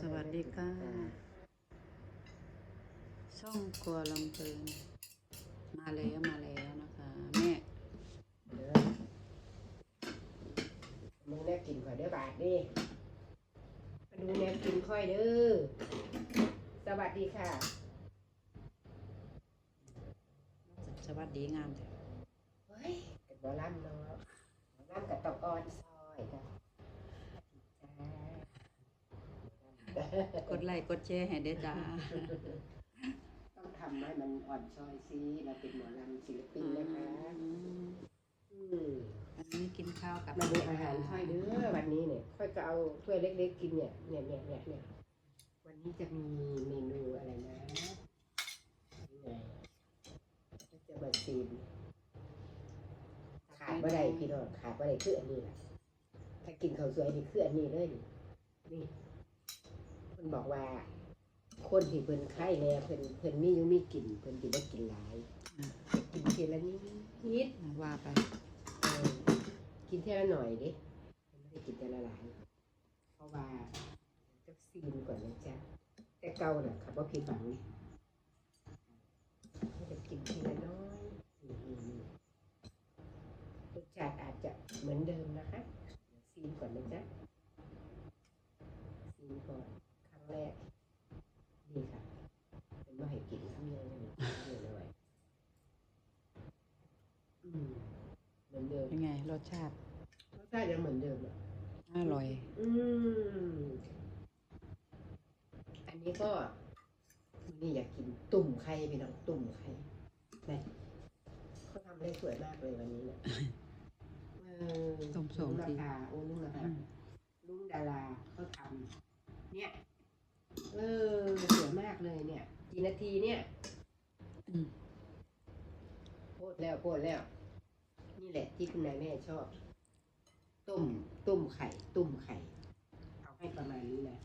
สวัสดีค่ะ ช่องครัวลำเพลินมาแล้วมาแล้วนะคะ แม่เด้อมึงแน่กินข่อยเด้อบาทดิมาดูแน่กินค่อยเด้อ สวัสดีค่ะ สวัสดีงามจ้ะเฮ้ยกับบ่ล่ำเนาะบ่ล่ำกับตอกอ่อนซอยค่ะจ้า กดไลค์กดแชร์ให้เด้อจ้า ต้องทำให้มันอ่อนซอยสิเราเป็นหมอลำศิลปินนะคะอืมอืมวันนี้กินข้าวกับมาดูอาหารค่อยเด้อวันนี้เนี่ย ค่อยก็เอาถ้วยเล็กๆกินเนี่ยเนี่ยเนี่ยเนี่ยเนี่ยวันนี้จะมีเมนูอะไรนะนี่ไงก็จะมาซีนขาดบ่ได้พี่น้องขาดบ่ได้คืออันนี้แหละถ้ากินข้าวสวยนี่คืออันนี้เลยนี่ นี่เพิ่นบอกว่า คนที่เพิ่นไข้แล้วเพิ่นเพิ่นมีอยู่มีกินเพิ่นสิบ่กินหลายกินทีละนิดนิดว่าไปเออกินทีละหน่อยดิไม่ได้กินทีละหลายเพราะว่าจะซีนก่อนนะจ๊ะแต่เก่าน่ะครับว่าผิดหวังนี่ก็จะกินทีละน้อยอืมอืมอืมรสชาติอาจจะเหมือนเดิมนะคะซีนก่อนนะจ๊ะซีนก่อนครั้งแรกนี่ค่ะ เป็นว่าให้กินข้าวเหนียวนี่ข้าวเหนียวหน่อยอืม เหมือนเดิมเป็นไง รสชาติ รสชาติยังเหมือนเดิมอะอร่อย อืมอันนี้ก็วันนี่อยากกินตุ่มไข่พี่น้องตุ่มไข่นี่เขาทำได้สวยมากเลยวันนี้เนี่ยเออตุ่มสองลุงทีราคาโอ้ลุงราคาอืมลุงดาราเขาทำเนี่ย เออสวยมากเลยเนี่ยกี่นาทีเนี่ยอืมโพดแล้วโพดแล้ว นี่แหละที่คุณนายแม่ชอบ ต้มต้มไข่ ต้มไข่ เอาให้ประมาณนี้นะ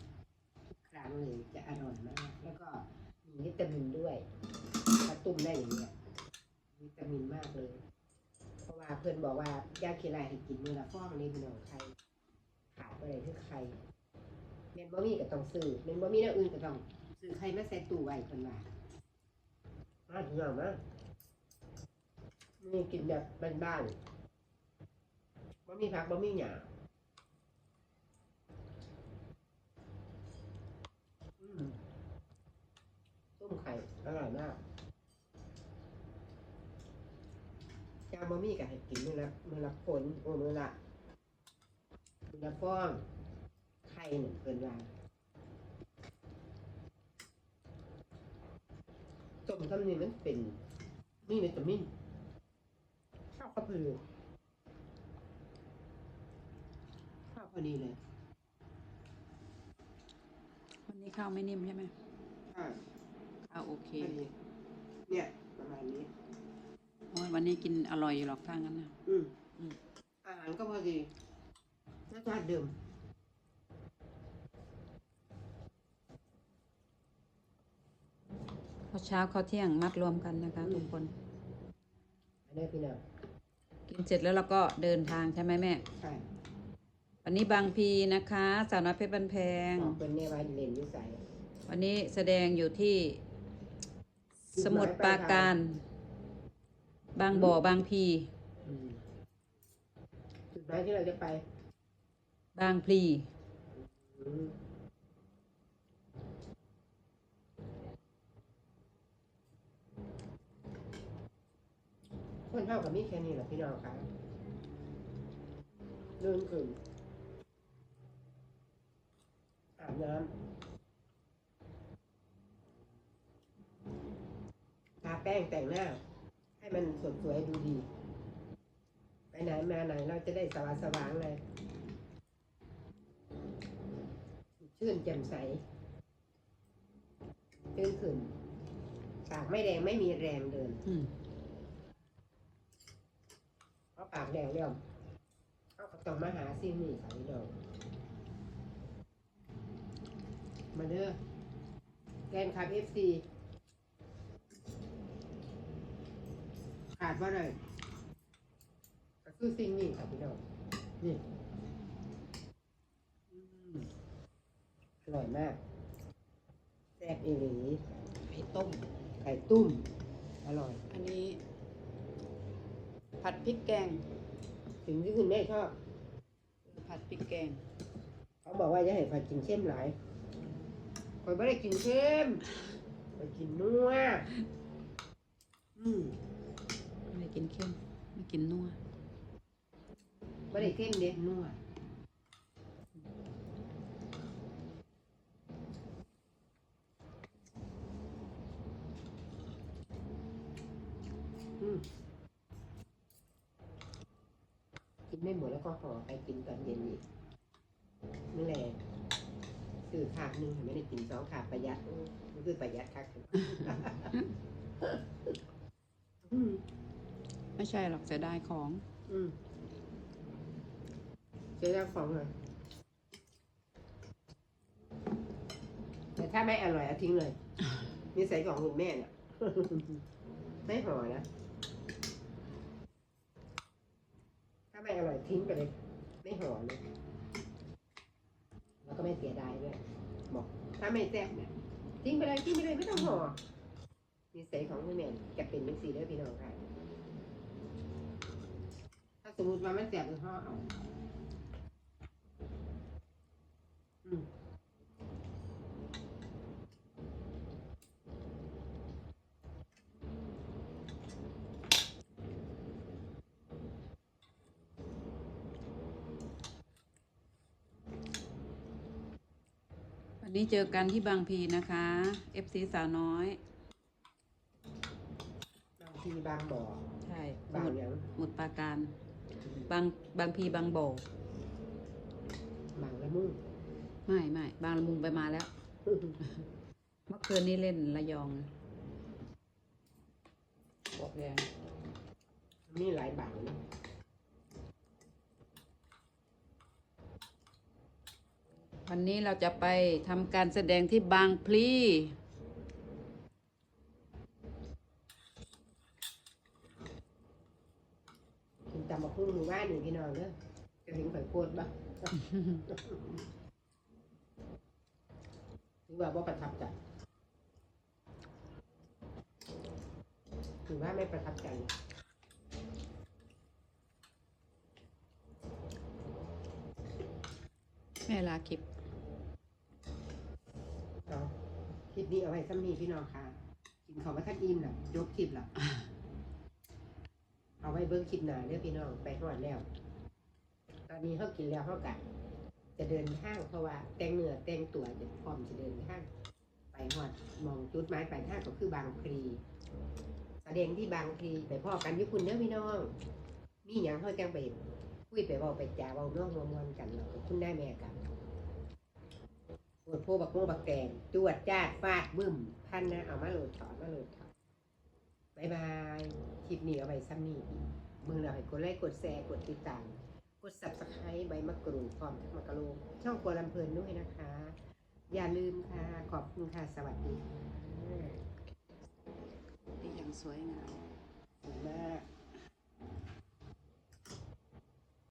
ทุกครั้งเลยจะอร่อยมาก แล้วก็มีวิตามินด้วยถ้าต้มได้อย่างเนี้ยวิตามินมากเลย เพราะว่าเพื่อนบอกว่ายาเคลาให้กินมือละฟองนี่เป็นของไข่ขาดไปเลยคือไข่เมนบ่มีก็ต้องซื้อเมนบ่มีแนวอื่นก็ต้องซื้อไข่มาใส่ตู้ไว้เพิ่นว่ามาถึงเอามา นี่กินแบบบ้านๆบ่มีผักบ่มีหยังอืมต้มไข่อร่อยมากยามบ่มีก็ให้กินมือละมือละผลโอ้มือละมือละฟองไข่หนึ่งเพิ่นว่าต้มทำนี่มันเป็นมีวิตามินข้าวก็ พอดีข้าวพอดีเลยวันนี้ข้าวไม่นิ่มใช่ไหมใช่ข้าวโอเค พอดีเนี่ยประมาณนี้ โอ้ยวันนี้กินอร่อยอยู่หรอกถ้างั้นนะ อืมอืม อาหารก็พอดีรสชาติเดิมข้าวเช้าข้าวเที่ยงมัดรวมกันนะคะทุกคน อันนี้พี่น้อง กินเสร็จแล้วเราก็เดินทางใช่ไหมแม่ ใช่วันนี้บางพีนะคะสาวน้อยเพชรบันแพงบอกเป็นเนี่ยว่าเล่นนิสัยวันนี้แสดงอยู่ที่สมุทรปราการ บางบ่อบางพี อืมจุดหมายที่เราจะไปบางพลีอืม คนเท่ากับมีแค่นี้แหละพี่น้องค่ะเดินขึ้นอาบน้ำทาแป้งแต่งหน้า ให้มันสดสวยดูดี ไปไหนมาไหนเราจะได้สว่างสว่างๆเลย ชื่นแจ่มใสตื่นขึ้นปากไม่แดงไม่มีแรงเดิน อืม เพราะปาก แดงเรียมเขาก็ต้องมาหาสิ่งนี้ค่ะพี่น้องมาเด้อแกนขับเอฟซีขาดว่าอะไรก็คือสิ่งนี้ค่ะพี่น้องนี่อืมสร่อยมากแซ่บเอหลีไข่ต้ม ไข่ตุ้ม อร่อย อันนี้ ผัดพริกแกง ถึงที่คุณแม่ชอบ ผัดพริกแกงเขาบอกว่าจะให้ผัดกินเข้มหลายคอยไม่ได้กินเข้มคอยกินนัวอืมไม่กินเข้มไม่กินนัวไม่ได้เข้มเด็ดนัวอืมกินไม่หมดแล้วก็ห่อไปกินตอนเย็นอีกนี่แหละ ซื้อขาดหนึ่งไม่ได้กินสองขาดประหยัดโอ้มันคือประหยัดคักอืมไม่ใช่หรอกเสียดายของ อืมเจอเจ้าของเลยแต่ถ้าไม่อร่อยเอาทิ้งเลยนิสัยของคุณแม่น่ะไม่ห่อนะถ้าไม่อร่อยทิ้งไปเลย ไม่ห่อเลยแล้ว ก็ไม่เสียดายด้วยบอกถ้าไม่แซ่บเนี่ยทิ้งไปเลยทิ้งไปเลยไม่ต้องห่อนิสัยของพี่แม่จะเป็นเป็นสีเด้อพี่น้องค่ะถ้าสมมติว่ามันแสบหรือห่อเอา วันนี้เจอกันที่บางพีนะคะ FC สาวน้อย บางทีบางบ่อใช่สบางมุดอย่างหมุดปราการ บางบางพีบางโบกบางละมุ่งไม่ไม่บางละมุงไปมาแล้ว เมื่อคืนนี้เล่นระยองบอกแรงมีหลายบางนะ วันนี้เราจะไปทำการแสดงที่บางพลีกินตำมะพุ่งหมู่บ้านหนึ่งพี่น้องเด้อจะถึงข่อยโคตรบ้างถือว่าบ่ประทับใจถือว่าไม่ประทับใจแม่ลาคลิป เนาะคลิป นี้เอาไว้ซ้ำนี้พี่น้องค่ะ กินของมาทัดอิ่มน่ะยกคลิปละเอาไว้เบิ้งคลิปหน้าเด้อพี่น้องไปหอดแล้ว ตอนนี้เขากินแล้วเขากะจะเดินทางเพราะว่าแต่งเนื้อแต่งตัวจะพร้อมจะเดินทางไปหอดมองจุดหมายปลายทางก็คือบางพลีแสดงที่บางพลีไปพ่อกันยุคุณเด้อพี่น้องมีอย่างเขาจังไปคุยไปเว่าไปจ่าเว้าน้องมวลกันเราคุณได้แม่กัน ดโพบักโมบักแตงจวดจาดฟาดบึ้มท่านนะเอามาโหลดถอนมาโหลดถอนบายบายคลิปนี้เอาไว้ซ้ำนี่มือเราให้กดไลค์กดแชร์กดติดตามกด subscribe ใบมะกรูดพร้อมทั้งมะกะโลงช่องกัวลำเพลินด้วยนะคะ อย่าลืมค่ะ ขอบคุณค่ะ สวัสดีค่ะที่อย่างสวยงามขอบคุณมาก